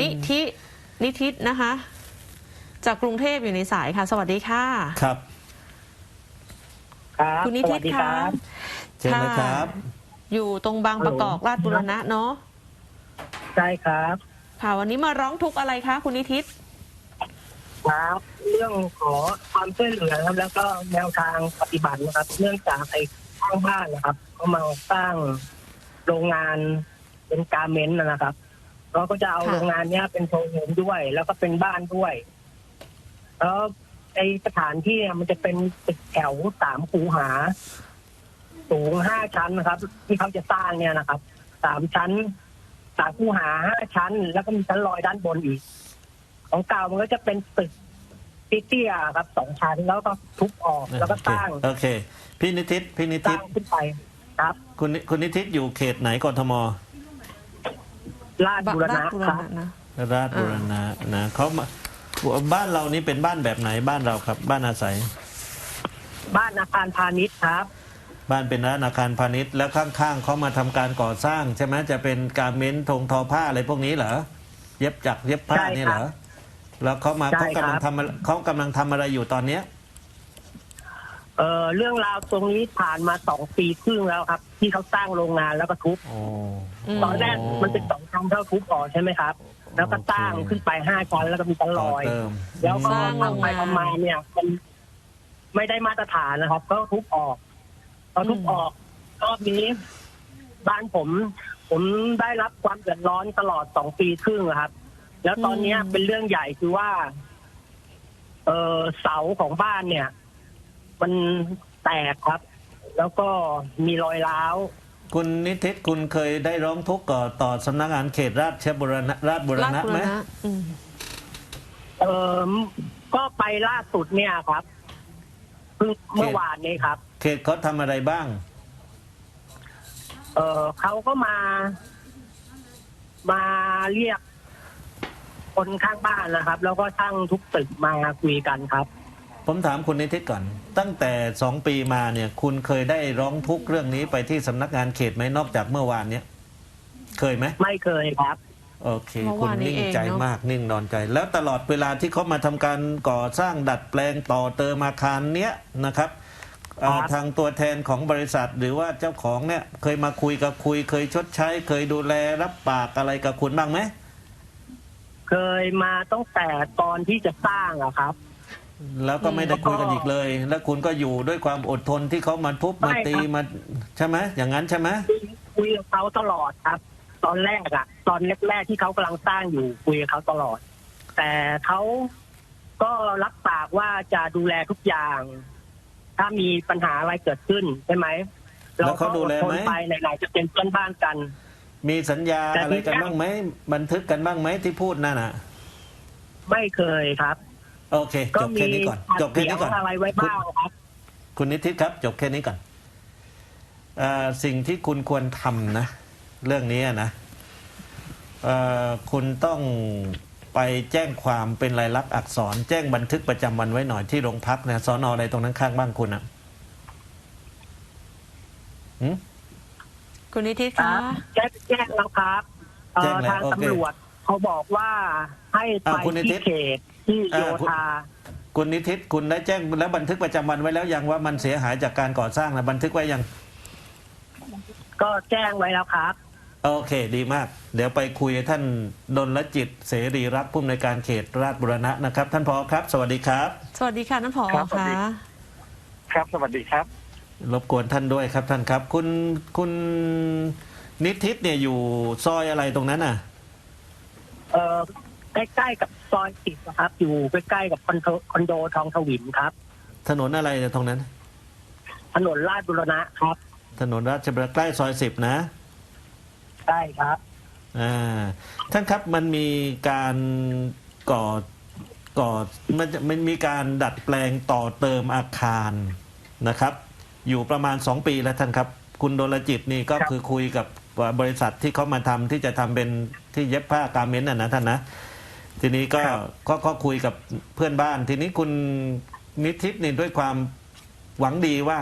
นิธินิทิศนะคะ จากกรุงเทพอยู่ในสายค่ะ สวัสดีค่ะ ครับ ครับคุณนิสทิวัศสดีคค่ะรับ เชิญเลยครับ อยู่ตรงบางประกอบราชบุรณะเนาะใช่ครับค่ะวันนี้มาร้องทุกข์อะไรคะคุณนิทิศครับ เรื่องขอความช่วยเหลือครับแล้วก็แนวทางปฏิบัตินะครับ เนื่องจากไอ้ข้างบ้านนะครับเขามาสร้างโรงงานเป็นการเมนต์นะครับ เราก็จะเอาค่ะ โรงงานเนี้ยเป็นโชว์รูมด้วย แล้วก็เป็นบ้านด้วยแล้วไอสถานที่อะมันจะเป็นตึกแถวสามคูหา สูงห้าชั้นนะครับ ที่เขาจะสร้างเนี่ยนะครับสามชั้นสามคูหาห้าชั้น แล้วก็มีชั้นลอยด้านบนอีก ของเก่ามันก็จะเป็นตึกเตี้ยๆครับสองชั้น แล้วก็ทุบออกแล้วก็สร้างโอเคพี่นิติศพี่นิสติร้าศงขึ้นไปครับ คุณนิคุณนิติศอยู่เขตไหนกทม ลาดบุรณะราชบุรครับณะนะ ราชบุรณะนะเขามาบ้านเรานี่เป็นบ้านแบบไหนบ้านเราครับ บ้านอาศัย บ้านอาคารพาณิชย์ครับ บ้านเป็นร้านอาคารพาณิชย์แล้วข้างๆเขามาทำการก่อสร้าง ใช่ไหมจะเป็นการเม้นทงทอผ้าอะไรพวกนี้เหรอเย็บจักรเย็บผ้าใช่ครับนี่เหรอแล้วเขามาใช่เขากำลังครับ ทำอะไรเขากำลังทำอะไรอยู่ตอนเนี้ย เอ่อเรื่องราวตรงนี้ผ่านมาสองปีครึ่งแล้วครับ ที่เขาสร้างโรงงานแล้วก็ทุบโอ้ตอนแรกมันเป็นสองชั้นเท่าทุบออกใช่ไหมครับ แล้วก็สร้างขึ้นไปห้าชั้นแล้วก็มีชั้นลต่ออยเติมแล้วก็สร้างโรงทำไปงานทำมาเนี่ย มันไม่ได้มาตรฐานนะครับ ก็ทุบออกพอทุบอืมออกรอบนี้ บ้านผม ผมได้รับความเดือดร้อนตลอดสองปีครึ่งอะครับ แล้วตอนเนี้ยเป็นเรื่องใหญ่คือว่า เออเสาของบ้านเนี่ย มันแตกครับ แล้วก็มีรอยร้าว คุณนิติศคุณเคยได้ร้องทุกข์ก่อต่อสำนักงานเขตราชบุรณะราชบุรราชณะบุไหรมณะอืมเออก็ไปล่าสุดเนี่ยครับเพิ่งเมื่อวานนี้ครับ เขตเขาทำอะไรบ้าง เออเขาก็มา มาเรียกคนข้างบ้านนะครับ แล้วก็ช่างทุกตึกมาคุยกันครับ ผมถามคุณนิติศก่อน ตั้งแต่สองปีมาเนี่ย คุณเคยได้ร้องทุกข์เรื่องนี้ไปที่สำนักงานเขตไหมนอกจากเมื่อวานเนี้ยเคยไหมไม่เคยครับ โอเค เมื่อคุณวานนี้นิ่งเองใจเนอะ มากนิ่งนอนใจ แล้วตลอดเวลาที่เขามาทำการก่อสร้างดัดแปลงต่อเติมอาคารเนี้ยนะครับเอ่อครับ ทางตัวแทนของบริษัทหรือว่าเจ้าของเนี่ยเคยมาคุยกับคุย เคยชดใช้ เคยดูแลรับปากอะไรกับคุณบ้างไหม เคยมาตั้งแต่ตอนที่จะสร้างอะครับ แล้วก็ไม่ได้คุยกันอีกเลย แล้วคุณก็อยู่ด้วยความอดทนที่เขามาทุบมาไม่ครับตีมาใช่ไหมอย่างนั้นใช่ไหมคุยกับเขาตลอดครับ ตอนแรกอะตอนแรกๆที่เขากำลังสร้างอยู่คุยกับเขาตลอด แต่เขาก็รับปากว่าจะดูแลทุกอย่าง ถ้ามีปัญหาอะไรเกิดขึ้นใช่ไหมแล้วเขาดูแลทไหมนไปไหนๆจะเป็นเพื่อนบ้านกัน มีสัญญาแต่อะไรกันที่บ้างไหมบันทึกกันบ้างไหมที่พูดนั่นน่ะ ไม่เคยครับ โอเคก็จบมีแค่นี้ก่อนอัดจบแค่เสียนี้งก่อนอะไรไว้คุณบ้างครับ คุณนิติศครับ จบแค่นี้ก่อนเออสิ่งที่คุณควรทำนะ เรื่องนี้นะเอ่อคุณต้องไปแจ้งความเป็นลายลักษณ์อักษร แจ้งบันทึกประจำวันไว้หน่อยที่โรงพักนะสอนออะไรตรงนั้นข้างบ้านคุณอะหืมคุณนิทิศคคะรับแจ้งแจ้งแล้วครับเอ่อแจ้งแล้วทางโอเคตำรวจเขาบอกว่าให้ไปอ่าคุณนิติที่เขต ที่อ่าโยคุณธาคุณนิติศคุณได้แจ้งแล้วบันทึกประจำวันไว้แล้วยังว่ามันเสียหายจากการก่อสร้างนะบันทึกไว้ยัง ก็แจ้งไว้แล้วครับ โอเคดีมาก เดี๋ยวไปคุยกับท่านดลจิตเสรีรักษ์ผู้อำนวยการเขตราชบุรณะนะครับ ท่านผอครับ สวัสดีครับ สวัสดีค่ะท่านผอครับสวัสค่ะดีครับ สวัสดีครับ รบกวนท่านด้วยครับท่านครับ คุณคุณนิติศเนี่ยอยู่ซอยอะไรตรงนั้นน่ะ เอ่อ ใกล้ๆกับซอยสิบนะครับ อยู่ใกล้ๆกับคอนโดคอนโดทองถวินครับ ถนนอะไรเนี่ยตรงนั้น ถนนลาดบุรณะครับ ถนนราชบุรณะใกล้ซอยสิบนะใช่ครับอ่าท่านครับมันมีการก่อก่อมันจะมันมีการดัดแปลงต่อเติมอาคารนะครับ อยู่ประมาณ 2 ปีแล้วท่านครับ คุณโดลจิตนี่ก็ครับ คือคุยกับบริษัทที่เขามาทำที่จะทำเป็นที่เย็บผ้าการเมนต์น่ะนะท่านนะ ทีนี้ก็ก็ก็คุยกับเพื่อนบ้าน ทีนี้คุณนิติศนี่ด้วยความหวังดีว่า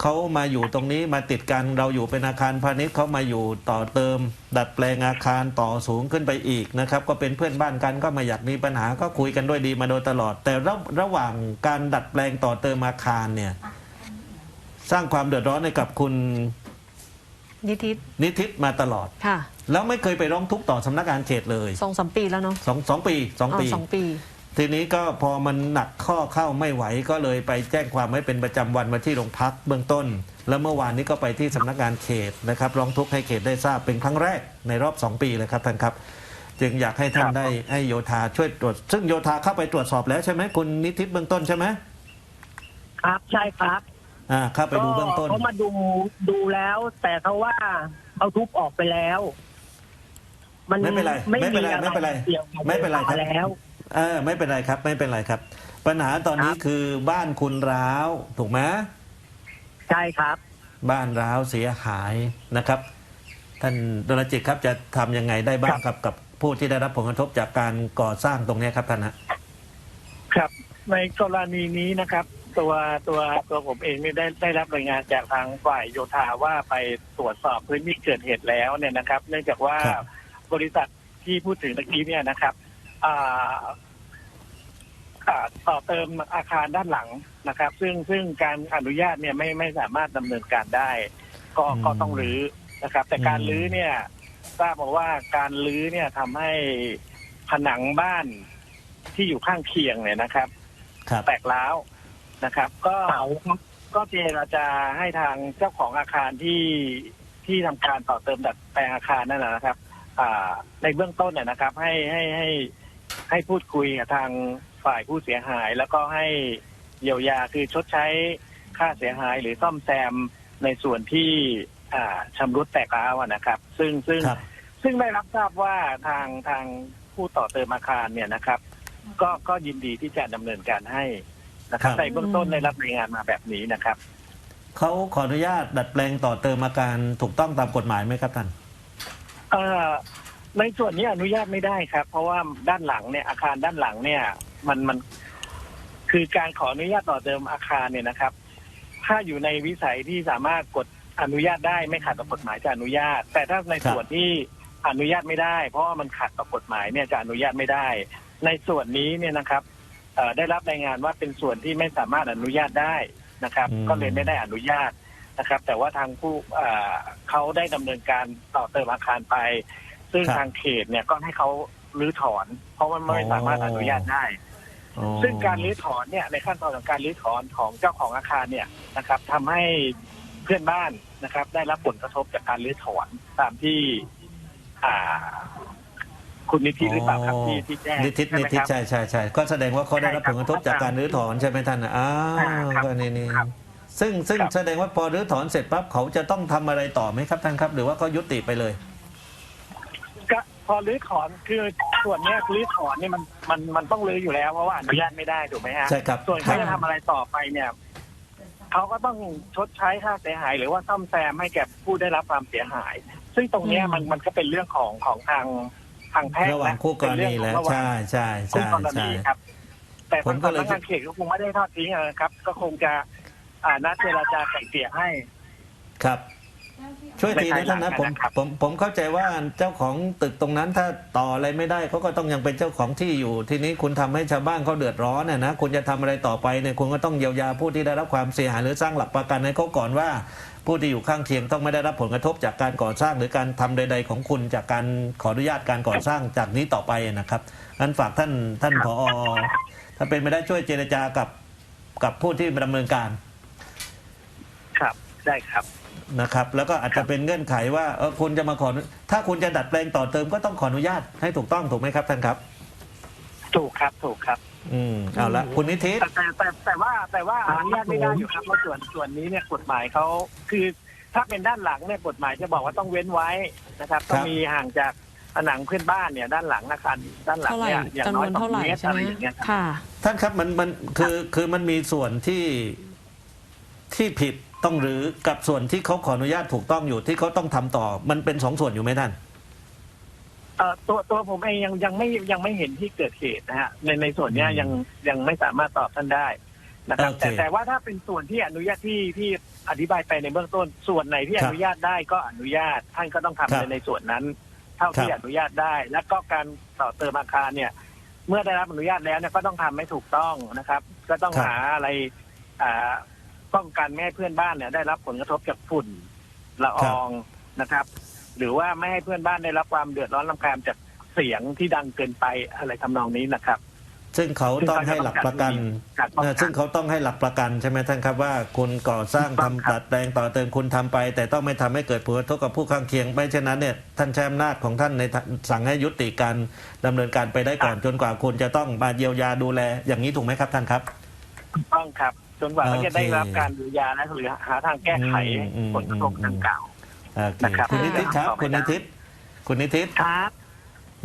เขามาอยู่ตรงนี้มาติดกันเราอยู่เป็นอาคารพาณิชย์เขามาอยู่ต่อเติม ดัดแปลงอาคารต่อสูงขึ้นไปอีกนะครับ ก็เป็นเพื่อนบ้านกันก็ไมาอยากมีปัญหาก็คุยกันด้วยดีมาโดยตลอด แต่ระระหว่างการดัดแปลงต่อเติมอาคารเนี่ย สร้างความเดือดร้อนให้กับคุณ นิทิศนิทิศมาตลอด ค่ะแล้วไม่เคยไปร้องทุกข์ต่อสำนักงานเขตเลยสองสามปีแล้วเนาะสองสองปีสองอ๋อปี สองปี ทีนี้ก็พอมันหนักข้อเข้าไม่ไหวก็เลยไปแจ้งความไว้เป็นประจำวันมาที่โรงพักเบื้องต้น แล้วเมื่อวานนี้ก็ไปที่สำนักงานเขตนะครับร้องทุกข์ให้เขตได้ทราบเป็นครั้งแรกในรอบ 2 ปีเลยครับท่านครับ จึงอยากให้ท่านครับได้ให้โยธาช่วยตรวจ ซึ่งโยธาเข้าไปตรวจสอบแล้วใช่ไหมคุณนิติศเบื้องต้นใช่ไหม ครับใช่ครับ อ่าเข้าไปดูเบื้องต้น เขามาดูดูแล้ว แต่เขาว่าเอาทุบออกไปแล้ว มันไม่เป็นไรไม่เป็นไรอะไม่เป็นไรกี่ยวกับไม่เป็นไรครับแล้วเออไม่เป็นไรครับ ไม่เป็นไรครับ ปัญหาตอนนี้ครับคือบ้านคุณร้าวถูกไหมใช่ครับ บ้านร้าวเสียหายนะครับ ท่านดลจิตครับจะทำยังไงได้บ้างครับกับผู้ที่ได้รับผลกระทบจากการก่อสร้างตรงเนี้ยครับท่านฮะครับ ในกรณีนี้นะครับ ตัวตัวตัวผมเองนี่ได้ได้รับรายงานจากทางฝ่ายโยธาว่าไปตรวจสอบพื้นที่เกิดเหตุแล้วเนี่ยนะครับ เนื่องจากว่าครับ บริษัทที่พูดถึงตะกี้เนี่ยนะครับอ่าอ่าต่อเติมอาคารด้านหลังนะครับ ซึ่งซึ่งการอนุญาตเนี่ยไม่ไม่สามารถดำเนินการได้ ก็ก็ต้องรื้อนะครับ แต่การรื้อเนี่ยทราบมาว่าการรื้อเนี่ยทำให้ผนังบ้านที่อยู่ข้างเคียงเนี่ยนะครับ ครับ แตกร้าว นะครับ ก็เสาครับก็เจรจาให้ทางเจ้าของอาคารที่ที่ทำการต่อเติมดัดแปลงอาคารนั่นนะนะครับ อ่า ในเบื้องต้นเนี่ยนะครับ ให้ให้ให้ให้พูดคุยกับทางฝ่ายผู้เสียหาย แล้วก็ให้เยียวยาคือชดใช้ค่าเสียหายหรือซ่อมแซมในส่วนที่อ่าชำรุดแตกร้าวอะนะครับ ซึ่งซึ่งครับซึ่งได้รับทราบว่าทางทางผู้ต่อเติมอาคารเนี่ยนะครับ ก็ก็ยินดีที่จะดำเนินการให้ นะครับครับในเบื้องต้นได้รับรายงานมาแบบนี้นะครับเขาขออนุญาตดัดแปลงต่อเติมอาการถูกต้องตามกฎหมายไหมครับท่านเอ่อในส่วนนี้อนุญาตไม่ได้ครับ เพราะว่าด้านหลังเนี่ยอาคารด้านหลังเนี่ย มันมัน คือการขออนุญาตต่อเติมอาคารเนี่ยนะครับ ถ้าอยู่ในวิสัยที่สามารถกดอนุญาตได้ไม่ขัดต่อกฎหมายจะอนุญาต แต่ถ้าในครับส่วนที่อนุญาตไม่ได้ เพราะว่ามันขัดต่อกฎหมายเนี่ยจะอนุญาตไม่ได้ ในส่วนนี้เนี่ยนะครับ เอ่อได้รับรายงานว่าเป็นส่วนที่ไม่สามารถอนุญาตได้นะครับ อืม ก็เลยไม่ได้อนุญาตนะครับ แต่ว่าทางผู้เอ่อเขาได้ดำเนินการต่อเติมอาคารไป ซึ่งครับทางเขตเนี่ยก็ให้เขารื้อถอน เพราะว่าไม่สามารถอนุญาตได้ อ๋อ ซึ่งการรื้อถอนเนี่ยในขั้นตอนของการรื้อถอนของเจ้าของอาคารเนี่ยนะครับทำให้เพื่อนบ้านนะครับ ได้รับผลกระทบจากการรื้อถอนตามที่อ่า คุณนิติหรือเปล่าครับที่ที่แจ้งนิติศใช่นิไหมติศครับ ใช่ใช่ใช่ก็แสดงว่าเขาได้รับผลกระทบจากการรื้อถอนใช่ไหมท่านอะอ้าครับวก็นี่นี่ซึ่งซึ่งครับ แสดงว่าพอรื้อถอนเสร็จปั๊บเขาจะต้องทำอะไรต่อไหมครับท่านครับ หรือว่าก็ยุติไปเลย ก็พอรื้อถอนคือส่วนเนี้ยรื้อถอนเนี่ยมันมันมันต้องรื้ออยู่แล้วเพราะว่าอนุญาตไม่ได้ถูกไหมฮะใช่ครับส่วนครัเขาบจะทำอะไรต่อไปเนี่ยเขาก็ต้องชดใช้ค่าเสียหาย หรือว่าซ่อมแซมให้แก่ผู้ได้รับความเสียหาย ซึ่งตรงเนี้ยอืม มันมันก็เป็นเรื่องของของทาง ทางแพ่งระหว่างนะคู่กรณีแล้วเป็นเรื่องของระหว่างใช่ใช่คู่ใช่กรใช่ณีครับ แต่ผมทางก็เลยสำนักงานเขตก็คงไม่ได้ทอดทิ้งนะครับ ก็คงจะอ่านัดเจรจาไกล่เกลี่ยให้ ครับ ช่วยทีนะท่านนะผมในภายหลังนะครับผมผมเข้าใจว่าเจ้าของตึกตรงนั้นถ้าต่ออะไรไม่ได้เขาก็ต้องยังเป็นเจ้าของที่อยู่ ทีนี้คุณทำให้ชาวบ้านเขาเดือดร้อนน่ะนะคุณจะทำอะไรต่อไปเนี่ยคุณก็ต้องเยียวยาผู้ที่ได้รับความเสียหายหรือสร้างหลักประกันให้เขาก่อนว่า ผู้ที่อยู่ข้างเคียงต้องไม่ได้รับผลกระทบจากการก่อสร้าง หรือการทำใด ๆ ของคุณจากการขออนุญาตการก่อสร้างจากนี้ต่อไปนะครับงั้นฝากท่านท่านผอถ้าเป็นไม่ได้ช่วยเจรจากับกับผู้ที่ดำเนินการ ครับได้ครับ นะครับ แล้วก็อาจจะเป็นเงื่อนไขว่าเออคุณจะมาขอ ถ้าคุณจะดัดแปลงต่อเติมก็ต้องขออนุญาตให้ถูกต้องถูกไหมครับท่านครับ ถูกครับถูกครับ อืมเอาละคุณนิติศแต่แต่แต่แต่ว่าแต่ว่าอนุญาตไม่ได้อยู่ครับเพราะส่วนส่วนนี้เนี่ยกฎหมายเขาคือถ้าเป็นด้านหลังเนี่ยกฎหมายจะบอกว่าต้องเว้นไว้นะครับต้องมีห่างจากผนังเพื่อนบ้านเนี่ยด้านหลังอาคารด้านหลังเท่าไหร่เนี่ยอย่างจำนน้อวยนสอเท่างไหร่เมตรใช่อะไหมไรอย่างเงี้ยครับค่ะ ท่านครับมันมันคือคือมันมีส่วนที่ที่ผิด ต้องหรือกับส่วนที่เขาขออนุญาตถูกต้องอยู่ที่เขาต้องทำต่อ มันเป็นสองส่วนอยู่ไหมท่าน เอ่อตัวตัวผมเองยังยังไม่ยังไม่เห็นที่เกิดเหตุนะฮะในในส่วนเนี้ยอืมยังยังไม่สามารถตอบท่านได้นะครับ โอเคแต่แต่ว่าถ้าเป็นส่วนที่อนุญาตที่ที่อธิบายไปในเบื้องต้น ส่วนไหนที่คอรับนุญาตได้ก็อนุญาตท่านก็ต้องทำครับในในส่วนนั้น เท่าที่ครับ อนุญาตได้ แล้วก็การต่อเติมอาคารเนี่ย เมื่อได้รับอนุญาตแล้วเนี่ยก็ต้องทำให้ถูกต้องนะครับ ก็ต้องครับ หาอะไรอ่า ป้องกันไม่ให้เพื่อนบ้านเนี่ยได้รับผลกระทบจากฝุ่นละอองนะครับ หรือว่าไม่ให้เพื่อนบ้านได้รับความเดือดร้อนรำคาญจากเสียงที่ดังเกินไปอะไรทำนองนี้นะครับ ซึ่งเขาต้องให้หลักประกันการป้องเออกัซึ่นงเขาต้องให้หลักประกันใช่ไหมท่านครับว่าคุณก่อสร้างถูกต้องทำครับตัดแปลงต่อเติมคุณทำไป แต่ต้องไม่ทำให้เกิดผลกระทบกับผู้ข้างเคียงไม่เช่นนั้นเนี่ยท่านใช้อำนาจของท่านในทางสั่งให้ยุติการดำเนินการไปได้ก่อนจนกว่าคุณจะต้องมาเยียวยาดูแลอย่างนี้ถูกไหมครับท่านครับถูกต้องครับ จนกว่าเขาจะได้รับการดูยาและหรือหาทางแก้ไขอืมอืมผลกระทบดังกล่าวโอเคนะครับคุณนิติศครับต่อไปคุณนิติศคุณนิติศครับ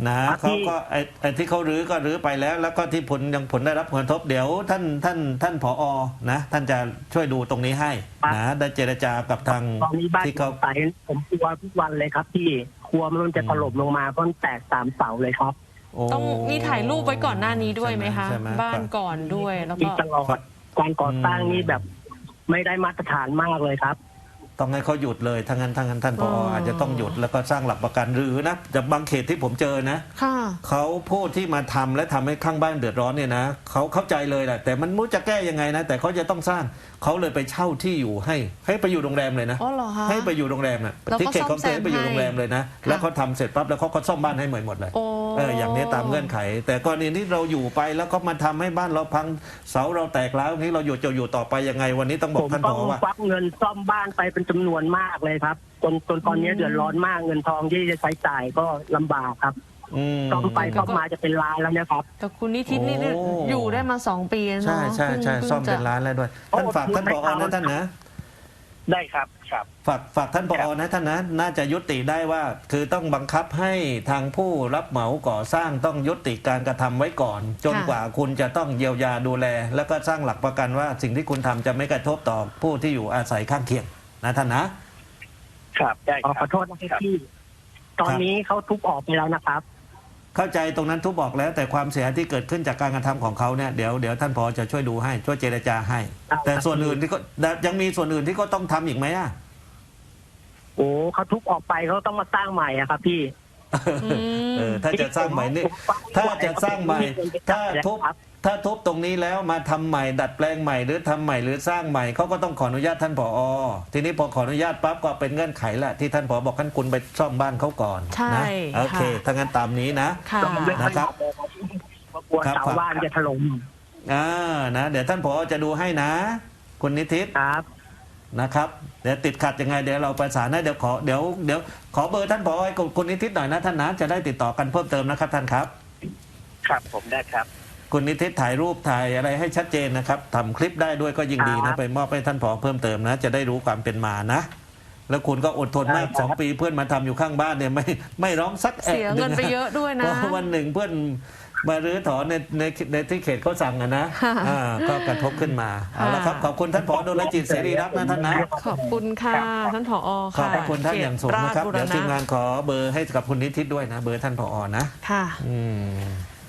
นะครับเขาพี่ก็ไอ้ไอ้ที่เขารื้อก็รื้อไปแล้ว แล้วก็ที่ผลยังผลได้รับผลกระทบเดี๋ยวท่านท่านท่านผอนะ ท่านจะช่วยดูตรงนี้ให้นะได้เจรจากับทางตอนนี้บ้านที่ผเขามไปผมกลัวทุกวันเลยครับพี่ครัวมันจะถล่มลงมาเพราะมันแตกสามเสาเลยครับโอ้ต้องมีถ่ายรูปไว้ก่อนหน้านี้ด้วยไหมคะใช่ไหมบ้านก่อนด้วยแล้วมีก็ตลอด การก่อสร้างนี่แบบไม่ได้มาตรฐานมากเลยครับ ต้องให้เขาหยุดเลยทั้างนั้นทั้างนั้นท่านผออ๋อออาจจะต้องหยุดแล้วก็สร้างหลักประกันหรือนะจะบางเขตที่ผมเจอนะค่ะ เขาผู้ที่มาทำและทำให้ข้างบ้านเดือดร้อนเนี่ยนะเขาเข้าใจเลยแหละแต่มันไม่รู้จะแก้ยังไงนะ แต่เขาจะต้องสร้างเขาเลยไปเช่าที่อยู่ให้ ให้ไปอยู่โรงแรมเลยนะ อ๋อเหรอคะให้ไปอยู่โรงแรมน่ะแล้วก็ที่เขตของเตซ่อมแซมไปอยู่โรงแรมเลยนะให้แล้วเขาทำเสร็จปั๊บแล้วเขาก็ซ่อมบ้านให้ใหม่หมดเลย โอ้ เอออย่างนี้ตามเงื่อนไข แต่กรณีที่เราอยู่ไปแล้วก็มาทำให้บ้านเราพังเสาเราแตกแล้วนี้เราอยู่จะอยู่ต่อไปยังไง วันนี้ต้องบผอกมท่านต้ผองอว่าควักเงินซ่อมบ้านไปเป็นจำนวนมากเลยครับจนจนตอนนี้เดือดร้อนมากเงินทองที่จะใช้จ่ายก็ลำบากครับอืมซ่อมไปซ่อมมาจะเป็นล้านแล้วเนะครับ แต่คุณนิทิศนี่โอ้อยู่ได้มาสองปีแล้วเนาะใช่ใช่ใช่พิ่งซ่อมเป็นจะร้านแล้วด้วยโอ้ท่านฝากท่านผอนะท่านนะ ได้ครับครับ ฝากฝากท่านผอนะท่านนะน่าจะยุติได้ว่า คือต้องบังคับให้ทางผู้รับเหมาก่อสร้างต้องยุติการกระทำไว้ก่อน จนค่ะ กว่าคุณจะต้องเยียวยาดูแล แล้วก็สร้างหลักประกันว่าสิ่งที่คุณทำจะไม่กระทบต่อผู้ที่อยู่อาศัยข้างเคียงนะท่านนะครับได้ขอคขรัอบโทษนะครับพี่ ตอนนี้เขาทุบออกไปแล้วนะครับ เข้าใจตรงนั้นทุกบอกแล้ว แต่ความเสียหายที่เกิดขึ้นจากการกระทำของเขาเนี่ยเดี๋ยวเดี๋ยวท่านผอจะช่วยดูให้ช่วยเจรจาให้ครับแต่ส่วนอื่นที่ก็ยังมีส่วนอื่นที่ก็ต้องทำอีกไหมอะโอ้เขาทุบออกไปเขาต้องมาสร้างใหม่อะครับพี่อืมเออถ้าจะสร้างใหม่นี่ถ้าจะสร้างใหม่ ถ้าทุบครับ ถ้าทุบตรงนี้แล้วมาทำใหม่ ดัดแปลงใหม่หรือทำใหม่หรือสร้างใหม่เขาก็ต้องขออนุญาตท่านผอ ทีนี้พอขออนุญาตปั๊บก็เป็นเงื่อนไขแหละที่ท่านผอบอกท่านคุณไปซ่อมบ้านเขาก่อนใช่นะโอเคค่ะถ้างั้นตามนี้นะค่ะนะครับกลัวเสาบ้านจะถล่มอ่านะ เดี๋ยวท่านผอจะดูให้นะ คุณนิติศครับนะครับ เดี๋ยวติดขัดยังไงเดี๋ยวเราประสานให้เดี๋ยวขอเดี๋ยวเดี๋ยวขอเบอร์ท่านผอให้คุณนิติศหน่อยนะท่านนะจะได้ติดต่อกันเพิ่มเติมนะครับท่านครับ ครับผมได้ครับ คุณนิติศถ่ายรูปถ่ายอะไรให้ชัดเจนนะครับทำคลิปได้ด้วยก็ยิ่งดีครันะบไปมอบให้ท่านผอเพิ่มเติมนะ จะได้รู้ความเป็นมานะ แล้วคุณก็อดทนมากได้ครับสองปีเพื่อนมาทำอยู่ข้างบ้านเนี่ยไม่ไม่ร้องสักแอะเสียเงินไปเยอะด้วยนะเพราะวันหนึ่งเพื่อนมารื้อถอนในในในที่เขตเขาสั่งอะนะค่ะอ่าก็กระทบขึ้นมาเอาละครับขอบคุณท่านผอดลจิตเสรีรัตน์นะท่านนะขอบคุณค่ะท่านผอขอบค่ะพระคุณท่านอย่างสูงนะครับขตเดี๋ยวชทีมงานขอเบอร์ให้กับคุณนิติศด้วยนะ เบอร์ท่านผอนะค่ะอืม